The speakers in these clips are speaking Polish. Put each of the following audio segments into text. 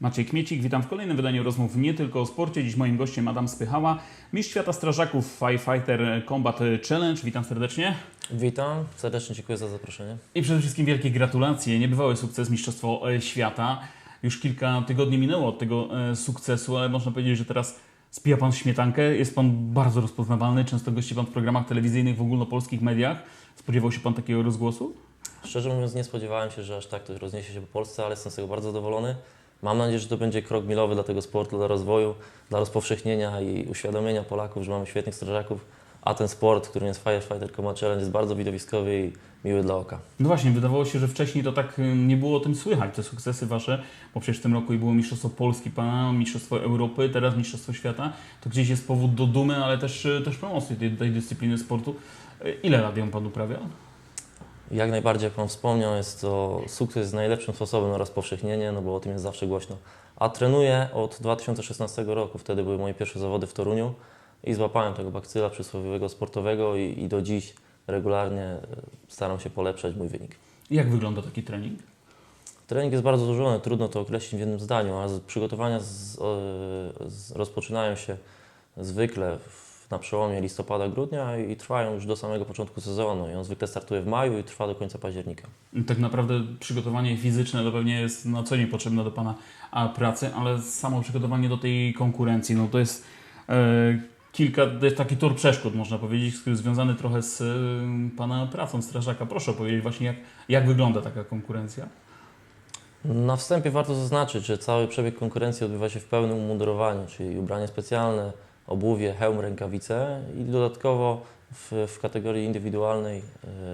Maciej Kmiecik, witam w kolejnym wydaniu rozmów nie tylko o sporcie. Dziś moim gościem Adam Spychała, mistrz świata strażaków Firefighter Combat Challenge. Witam serdecznie. Witam, serdecznie dziękuję za zaproszenie. I przede wszystkim wielkie gratulacje. Niebywały sukces Mistrzostwo e, Świata. Już kilka tygodni minęło od tego e, sukcesu, ale można powiedzieć, że teraz spija Pan śmietankę. Jest Pan bardzo rozpoznawalny. Często gości Pan w programach telewizyjnych w ogólnopolskich mediach. Spodziewał się Pan takiego rozgłosu? Szczerze mówiąc nie spodziewałem się, że aż tak to rozniesie się po Polsce, ale jestem z tego bardzo zadowolony. Mam nadzieję, że to będzie krok milowy dla tego sportu, dla rozwoju, dla rozpowszechnienia i uświadomienia Polaków, że mamy świetnych strażaków, a ten sport, którym jest Firefighter Combat Challenge jest bardzo widowiskowy i miły dla oka. No właśnie, wydawało się, że wcześniej to tak y, nie było o tym słychać, te sukcesy Wasze, bo przecież w tym roku i było Mistrzostwo Polski Pana, Mistrzostwo Europy, teraz Mistrzostwo Świata. To gdzieś jest powód do dumy, ale też, y, też promocji tej, tej dyscypliny sportu. Y, Ile lat ją Pan uprawia? Jak najbardziej, jak Pan wspomniał, jest to sukces jest najlepszym sposobem na rozpowszechnienie, no bo o tym jest zawsze głośno. A trenuję od 2016 roku, wtedy były moje pierwsze zawody w Toruniu i złapałem tego bakcyla przysłowiowego sportowego i, i do dziś regularnie e, staram się polepszać mój wynik. Jak wygląda taki trening? Trening jest bardzo złożony, trudno to określić w jednym zdaniu, a przygotowania z, z, rozpoczynają się zwykle w, na przełomie listopada-grudnia i trwają już do samego początku sezonu. I on zwykle startuje w maju i trwa do końca października. Tak naprawdę przygotowanie fizyczne to pewnie jest na co dzień potrzebne do Pana pracy, ale samo przygotowanie do tej konkurencji, no to jest e, kilka, to jest taki tor przeszkód, można powiedzieć, związany trochę z e, Pana pracą strażaka. Proszę opowiedzieć właśnie, jak, jak wygląda taka konkurencja? Na wstępie warto zaznaczyć, że cały przebieg konkurencji odbywa się w pełnym umundurowaniu, czyli ubranie specjalne, obuwie, hełm, rękawice i dodatkowo w, w kategorii indywidualnej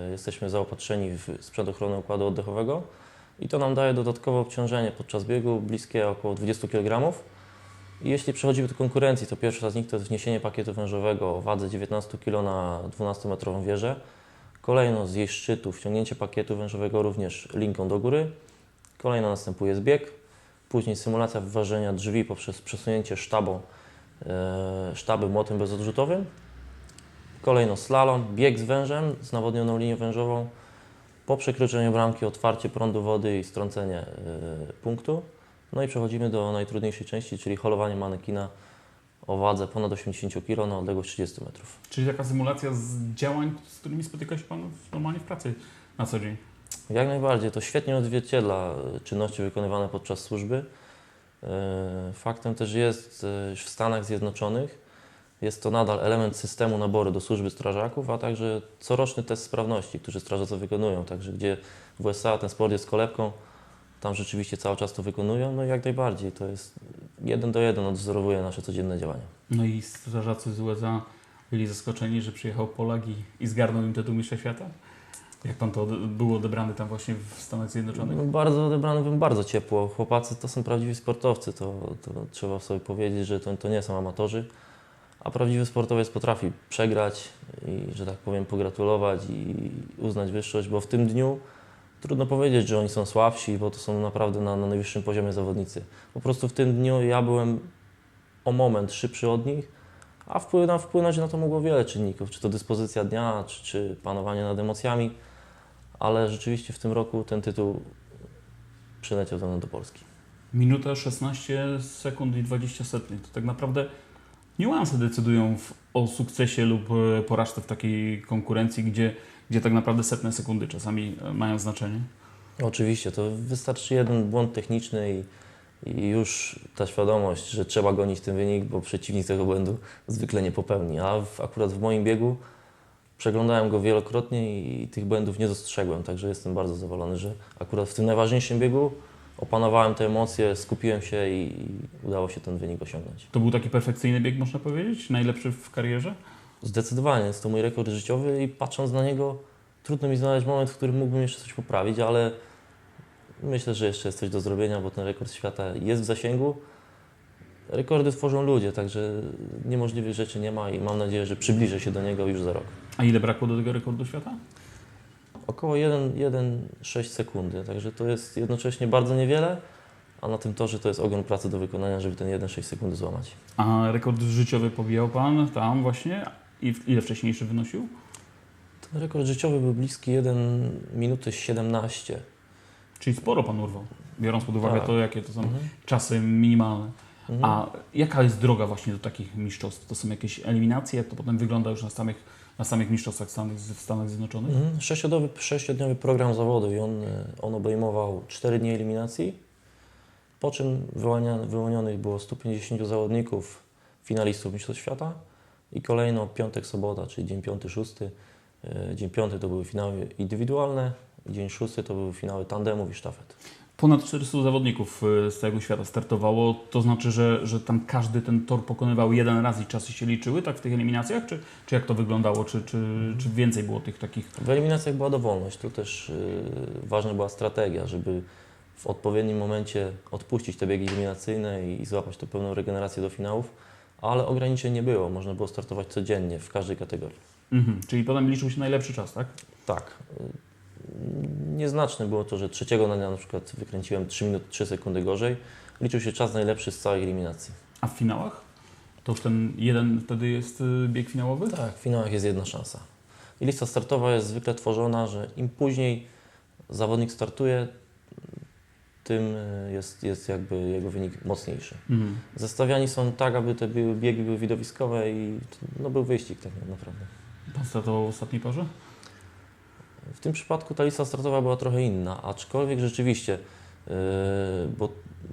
e, jesteśmy zaopatrzeni w sprzęt ochrony układu oddechowego i to nam daje dodatkowe obciążenie podczas biegu bliskie około 20 kg. I jeśli przechodzimy do konkurencji, to pierwsza z nich to jest wniesienie pakietu wężowego o wadze 19 kg na 12-metrową wieżę. Kolejno z jej szczytu wciągnięcie pakietu wężowego również linką do góry. Kolejno następuje zbieg, później symulacja wyważenia drzwi poprzez przesunięcie sztabą, e, sztaby młotem bezodrzutowym. Kolejno slalom, bieg z wężem, z nawodnioną linią wężową. Po przekroczeniu bramki otwarcie prądu wody i strącenie e, punktu. No i przechodzimy do najtrudniejszej części, czyli holowanie manekina o wadze ponad 80 kg na odległość 30 metrów. Czyli taka symulacja z działań, z którymi spotyka się Pan normalnie w pracy na co dzień. Jak najbardziej. To świetnie odzwierciedla e, czynności wykonywane podczas służby. E, Faktem też jest, że w Stanach Zjednoczonych jest to nadal element systemu naboru do służby strażaków, a także coroczny test sprawności, który strażacy wykonują. Także gdzie w USA ten sport jest kolebką, tam rzeczywiście cały czas to wykonują. No i jak najbardziej. To jest jeden do jeden odwzorowuje nasze codzienne działania. No i strażacy z USA byli zaskoczeni, że przyjechał Polak i, i zgarnął im tytuł mistrza świata? Jak Pan to był odebrany tam właśnie w Stanach Zjednoczonych? No, bardzo odebrany bym bardzo ciepło. Chłopacy to są prawdziwi sportowcy, to, to trzeba sobie powiedzieć, że to, to nie są amatorzy. A prawdziwy sportowiec potrafi przegrać i, że tak powiem, pogratulować i uznać wyższość, bo w tym dniu trudno powiedzieć, że oni są słabsi, bo to są naprawdę na, na najwyższym poziomie zawodnicy. Po prostu w tym dniu ja byłem o moment szybszy od nich, a wpłynąć na to mogło wiele czynników, czy to dyspozycja dnia, czy, czy panowanie nad emocjami, ale rzeczywiście w tym roku ten tytuł przyleciał do nas do Polski. Minuta 16 sekund i 20 setnych. To tak naprawdę niuanse decydują w, o sukcesie lub e, porażce w takiej konkurencji, gdzie, gdzie tak naprawdę setne sekundy czasami e, mają znaczenie. Oczywiście, to wystarczy jeden błąd techniczny i, i już ta świadomość, że trzeba gonić ten wynik, bo przeciwnik tego błędu zwykle nie popełni. A w, akurat w moim biegu przeglądałem go wielokrotnie i tych błędów nie dostrzegłem, także jestem bardzo zadowolony, że akurat w tym najważniejszym biegu opanowałem te emocje, skupiłem się i, i udało się ten wynik osiągnąć. To był taki perfekcyjny bieg, można powiedzieć? Najlepszy w karierze? Zdecydowanie jest to mój rekord życiowy i patrząc na niego, trudno mi znaleźć moment, w którym mógłbym jeszcze coś poprawić, ale myślę, że jeszcze jest coś do zrobienia, bo ten rekord świata jest w zasięgu. Rekordy tworzą ludzie, także niemożliwych rzeczy nie ma i mam nadzieję, że przybliżę się do niego już za rok. A ile brakło do tego rekordu świata? Około 1,6 sekundy, także to jest jednocześnie bardzo niewiele, a na tym torze to jest ogrom pracy do wykonania, żeby ten 1,6 sekundy złamać. A rekord życiowy pobijał Pan tam właśnie? I ile wcześniejszy wynosił? Ten rekord życiowy był bliski 1 minuty 17. Czyli sporo Pan urwał. biorąc pod uwagę Tak. to, jakie to są Mhm. czasy minimalne. Mhm. A jaka jest droga właśnie do takich mistrzostw? To są jakieś eliminacje? To potem wygląda już na samych, na samych mistrzostwach Stanów, w Stanach Zjednoczonych? Mhm. Sześciodniowy, sześciodniowy program zawodów i on, e, on obejmował 4 dni eliminacji, po czym wyłonionych było 150 zawodników, finalistów Mistrzostw Świata i kolejno piątek, sobota, czyli dzień piąty, szósty. E, Dzień piąty to były finały indywidualne, dzień szósty to były finały tandemów i sztafet. Ponad 400 zawodników y, z całego świata startowało. To znaczy, że, że tam każdy ten tor pokonywał jeden raz i czasy się liczyły tak w tych eliminacjach? Czy, czy jak to wyglądało? Czy, czy, czy więcej było tych takich W eliminacjach była dowolność, tu też yy, ważna była strategia, żeby w odpowiednim momencie odpuścić te biegi eliminacyjne i, i złapać tą pełną regenerację do finałów, ale ograniczeń nie było, można było startować codziennie w każdej kategorii. Mhm. Czyli potem liczył się najlepszy czas, tak? Tak. Nieznaczne było to, że trzeciego dnia na przykład wykręciłem 3 minuty 3 sekundy gorzej. Liczył się czas najlepszy z całej eliminacji. A w finałach? To już ten jeden wtedy jest y, bieg finałowy? Tak, w finałach jest jedna szansa. I lista startowa jest zwykle tworzona, że im później zawodnik startuje, tym y, jest, jest jakby jego wynik mocniejszy. Mhm. Zestawiani są tak, aby te biegi były widowiskowe i no, był wyścig tak naprawdę. Pan startował w ostatniej parze? W tym przypadku ta lista startowa była trochę inna, aczkolwiek rzeczywiście, yy, bo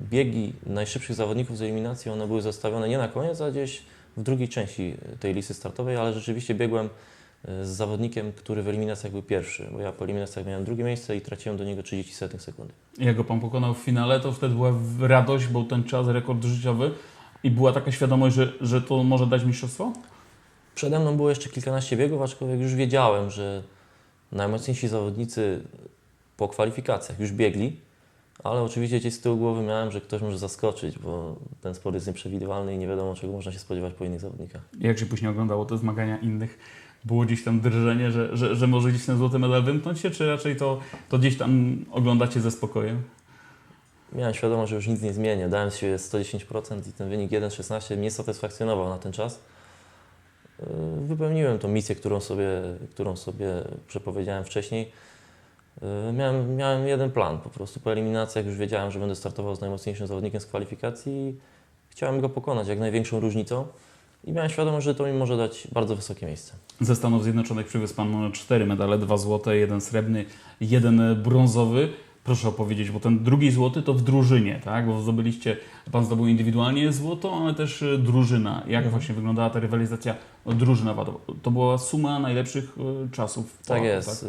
biegi najszybszych zawodników z eliminacji, one były zestawione nie na koniec, a gdzieś w drugiej części tej listy startowej, ale rzeczywiście biegłem yy, z zawodnikiem, który w eliminacjach był pierwszy, bo ja po eliminacjach miałem drugie miejsce i traciłem do niego 30 setnych sekundy. Jak go Pan pokonał w finale, to wtedy była radość, był ten czas, rekord życiowy i była taka świadomość, że, że to może dać mistrzostwo? Przede mną było jeszcze kilkanaście biegów, aczkolwiek już wiedziałem, że najmocniejsi zawodnicy po kwalifikacjach już biegli, ale oczywiście gdzieś z tyłu głowy miałem, że ktoś może zaskoczyć, bo ten sport jest nieprzewidywalny i nie wiadomo, czego można się spodziewać po innych zawodnikach. Jak się później oglądało te zmagania innych? Było gdzieś tam drżenie, że, że, że może gdzieś ten złoty medal wymknąć się, czy raczej to, to gdzieś tam oglądacie ze spokojem? Miałem świadomość, że już nic nie zmienię. Dałem siebie 110% i ten wynik 1,16 mnie satysfakcjonował na ten czas. Yy, Wypełniłem tą misję, którą sobie, którą sobie przepowiedziałem wcześniej. Yy, Miałem, miałem jeden plan. Po prostu po eliminacjach już wiedziałem, że będę startował z najmocniejszym zawodnikiem z kwalifikacji i chciałem go pokonać jak największą różnicą. I miałem świadomość, że to mi może dać bardzo wysokie miejsce. Ze Stanów Zjednoczonych przywiózł Pan cztery medale, dwa złote, jeden srebrny, jeden brązowy. Proszę opowiedzieć, bo ten drugi złoty to w drużynie, tak? Bo zdobyliście, Pan zdobył indywidualnie złoto, ale też y, drużyna. Jak Mhm. właśnie wyglądała ta rywalizacja no, drużynowa? To, była suma najlepszych y, czasów. Tak Polaków, jest. Y,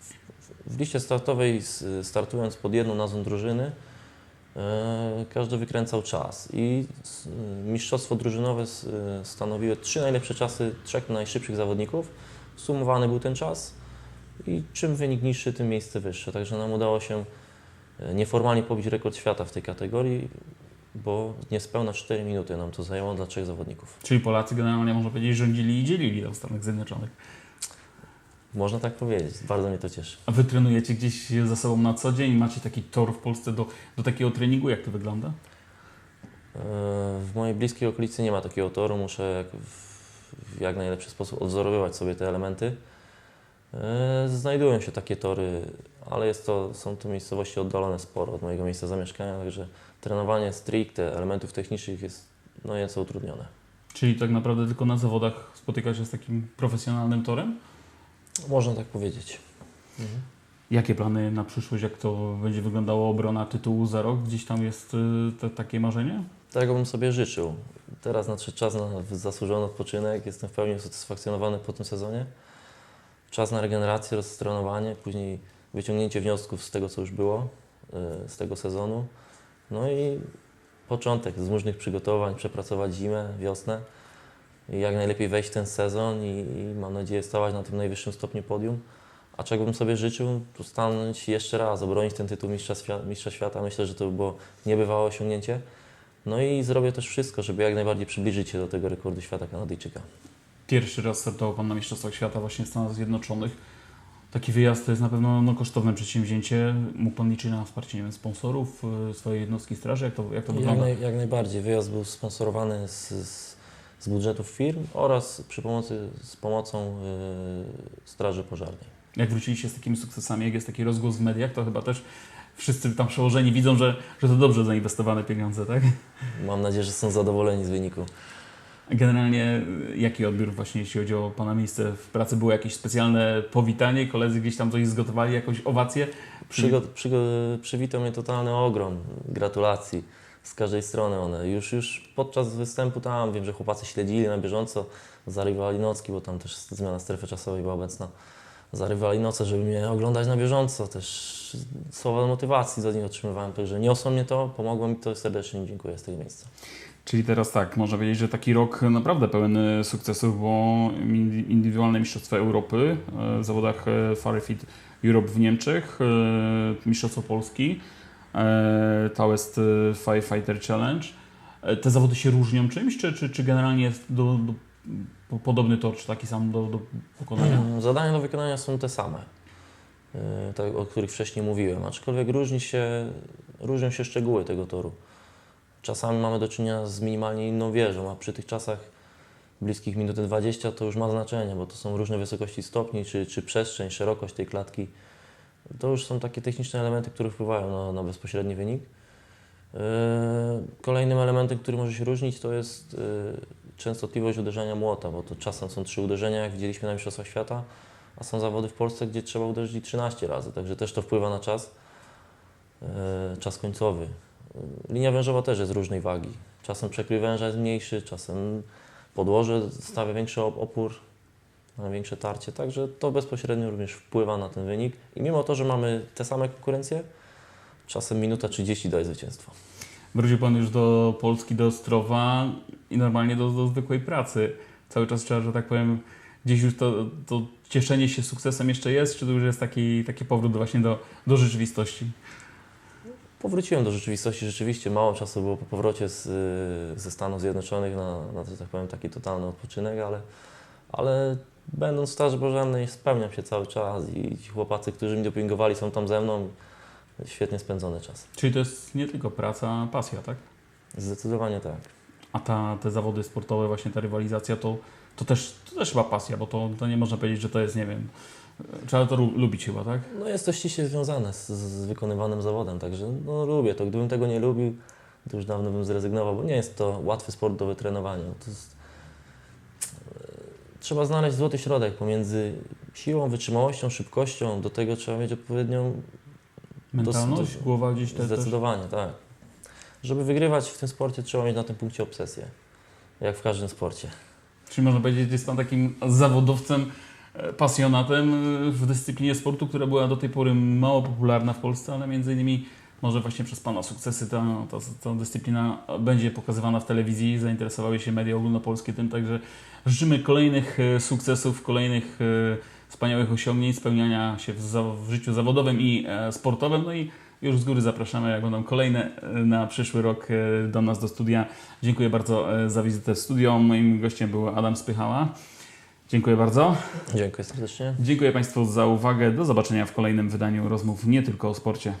W, w liście startowej, startując pod jedną nazwą drużyny, y, każdy wykręcał czas i mistrzostwo drużynowe stanowiły trzy najlepsze czasy trzech najszybszych zawodników. Sumowany był ten czas i czym wynik niższy, tym miejsce wyższe. Także nam udało się nieformalnie pobić rekord świata w tej kategorii, bo niespełna 4 minuty nam to zajęło dla trzech zawodników. Czyli Polacy generalnie, można powiedzieć, rządzili i dzielili tam w Stanach Zjednoczonych. Można tak powiedzieć. Bardzo mnie to cieszy. A Wy trenujecie gdzieś ze sobą na co dzień? Macie taki tor w Polsce do, do takiego treningu? Jak to wygląda? E, W mojej bliskiej okolicy nie ma takiego toru. Muszę w jak najlepszy sposób odwzorowywać sobie te elementy. E, Znajdują się takie tory, ale jest to, są to miejscowości oddalone sporo od mojego miejsca zamieszkania, także trenowanie stricte elementów technicznych jest no, nieco utrudnione. Czyli tak naprawdę tylko na zawodach spotyka się z takim profesjonalnym torem? Można tak powiedzieć. Mhm. Jakie plany na przyszłość? Jak to będzie wyglądało obrona tytułu za rok? Gdzieś tam jest y, te, takie marzenie? Tego bym sobie życzył. Teraz nadszedł czas na zasłużony odpoczynek. Jestem w pełni usatysfakcjonowany po tym sezonie. Czas na regenerację, roztrenowanie, później wyciągnięcie wniosków z tego, co już było, y, z tego sezonu. No i początek zmużnych przygotowań, przepracować zimę, wiosnę i jak najlepiej wejść w ten sezon i, i mam nadzieję stawać na tym najwyższym stopniu podium. A czego bym sobie życzył, to stanąć jeszcze raz, obronić ten tytuł mistrza, mistrza świata. Myślę, że to by było niebywałe osiągnięcie. No i zrobię też wszystko, żeby jak najbardziej przybliżyć się do tego rekordu świata Kanadyjczyka. Pierwszy raz startował Pan na Mistrzostwach Świata właśnie w Stanach Zjednoczonych. Taki wyjazd to jest na pewno no, kosztowne przedsięwzięcie. Mógł Pan liczyć na wsparcie nie wiem, sponsorów, y, swojej jednostki straży? Jak to, jak to Jak, wygląda? naj, jak najbardziej. Wyjazd był sponsorowany z, z, z budżetów firm oraz przy pomocy, z pomocą y, Straży Pożarnej. Jak wróciliście z takimi sukcesami, jak jest taki rozgłos w mediach, to chyba też wszyscy tam przełożeni widzą, że, że to dobrze zainwestowane pieniądze, tak? Mam nadzieję, że są zadowoleni z wyniku. Generalnie y, jaki odbiór właśnie jeśli chodzi o Pana miejsce w pracy? Było jakieś specjalne powitanie? Koledzy gdzieś tam coś zgotowali, jakąś owację? Przygo, przygo, przywitał mnie totalny ogrom gratulacji z każdej strony one. Już, już podczas występu tam wiem, że chłopacy śledzili na bieżąco, zarywali nocki, bo tam też zmiana strefy czasowej była obecna. Zarywali noce, żeby mnie oglądać na bieżąco. Też słowa motywacji do nich otrzymywałem, także niosło mnie to, pomogło mi to serdecznie dziękuję z tego miejsca. Czyli teraz tak, można powiedzieć, że taki rok naprawdę pełen e, sukcesów, bo indywidualne Mistrzostwa Europy e, w zawodach e, Firefit Europe w Niemczech, Mistrzostwo Polski, e, Firefighter Challenge. Te zawody się różnią czymś, czy, czy, czy generalnie jest do, do, po- podobny tor, czy taki sam do, do pokonania? Mm, Zadania do wykonania są te same, tak, o których wcześniej mówiłem, aczkolwiek różni się, różnią się szczegóły tego toru. Czasami mamy do czynienia z minimalnie inną wieżą, a przy tych czasach bliskich minuty 20 to już ma znaczenie, bo to są różne wysokości stopni, czy, czy przestrzeń, szerokość tej klatki. To już są takie techniczne elementy, które wpływają na, na bezpośredni wynik. Yy, Kolejnym elementem, który może się różnić, to jest yy, częstotliwość uderzania młota, bo to czasem są trzy uderzenia, jak widzieliśmy na Mistrzostwach Świata, a są zawody w Polsce, gdzie trzeba uderzyć i 13 razy, także też to wpływa na czas, yy, czas końcowy. Linia wężowa też jest różnej wagi. Czasem przekrój węża jest mniejszy, czasem podłoże stawia większy op- opór, ma większe tarcie, także to bezpośrednio również wpływa na ten wynik. I mimo to, że mamy te same konkurencje, czasem minuta 30 daje zwycięstwo. Wrócił Pan już do Polski, do Ostrowa i normalnie do, do zwykłej pracy. Cały czas trzeba, że tak powiem, gdzieś już to, to cieszenie się sukcesem jeszcze jest, czy to już jest taki, taki powrót właśnie do, do rzeczywistości? Powróciłem do rzeczywistości, rzeczywiście mało czasu było po powrocie z, y, ze Stanów Zjednoczonych na, na tak powiem, taki totalny odpoczynek, ale, ale będąc w Straży Pożarnej spełniam się cały czas i ci chłopacy, którzy mi dopingowali są tam ze mną, świetnie spędzony czas. Czyli to jest nie tylko praca, pasja, tak? Zdecydowanie tak. A ta, te zawody sportowe, właśnie ta rywalizacja, to, to, też, to też chyba pasja, bo to, to nie można powiedzieć, że to jest, nie wiem, trzeba to lu- lubić chyba, tak? No jest to ściśle związane z, z wykonywanym zawodem, także no, lubię to. Gdybym tego nie lubił, to już dawno bym zrezygnował, bo nie jest to łatwy sport do wytrenowania. Jest, e, trzeba znaleźć złoty środek pomiędzy siłą, wytrzymałością, szybkością. Do tego trzeba mieć odpowiednią Mentalność, Dos- głowa gdzieś te, też. Zdecydowanie, tak. Żeby wygrywać w tym sporcie, trzeba mieć na tym punkcie obsesję. Jak w każdym sporcie. Czyli można powiedzieć, że jest Pan takim zawodowcem, pasjonatem e, w dyscyplinie sportu, która była do tej pory mało popularna w Polsce, ale między innymi może właśnie przez Pana sukcesy ta, ta, ta dyscyplina będzie pokazywana w telewizji, zainteresowały się media ogólnopolskie tym, także życzymy kolejnych e, sukcesów, kolejnych e, wspaniałych osiągnięć, spełniania się w, w życiu zawodowym i sportowym, no i już z góry zapraszamy, jak będą kolejne na przyszły rok do nas do studia. Dziękuję bardzo za wizytę w studio. Moim gościem był Adam Spychała. Dziękuję bardzo. Dziękuję serdecznie. Dziękuję Państwu za uwagę. Do zobaczenia w kolejnym wydaniu rozmów nie tylko o sporcie.